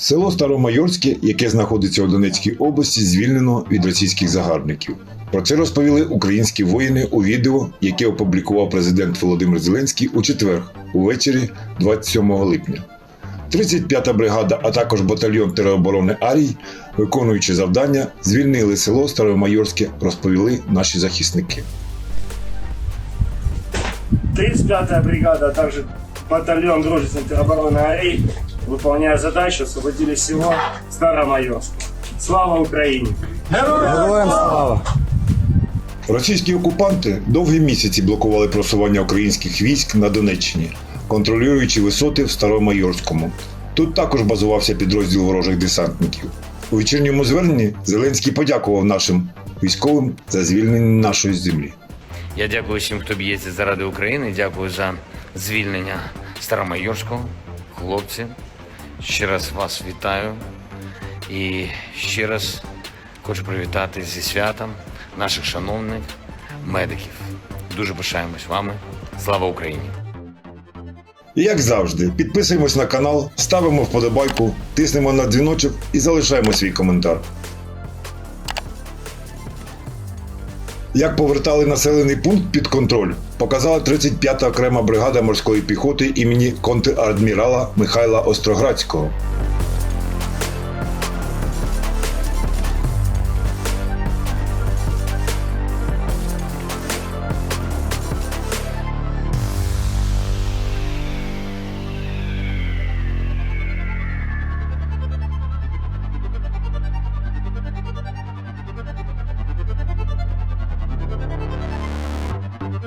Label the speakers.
Speaker 1: Село Старомайорське, яке знаходиться у Донецькій області, звільнено від російських загарбників. Про це розповіли українські воїни у відео, яке опублікував президент Володимир Зеленський у четвер, увечері 27 липня. 35-та бригада, а також батальйон тероборони Арій, виконуючи завдання, звільнили село Старомайорське, розповіли наші захисники.
Speaker 2: 35-я бригада, а также батальон дружественной теробороны АРИ, выполняя задачу, освободили село Старомайорск. Слава Украине!
Speaker 3: Героям слава!
Speaker 1: Російські окупанти довгі місяці блокували просування українських військ на Донеччині, контролюючи висоти в Старомайорському. Тут також базувався підрозділ ворожих десантників. У вечірньому зверненні Зеленський подякував нашим військовим за звільнення нашої землі.
Speaker 4: Я дякую всім, хто б'ється заради України. Дякую за звільнення Старомайорського. Хлопці, ще раз вас вітаю. І ще раз хочу привітати зі святом наших шановних медиків. Дуже пишаємось вами. Слава Україні!
Speaker 1: Як завжди, підписуємось на канал, ставимо вподобайку, тиснемо на дзвіночок і залишаємо свій коментар. Як повертали населений пункт під контроль, показала 35-та окрема бригада морської піхоти імені контрадмірала Михайла Остроградського.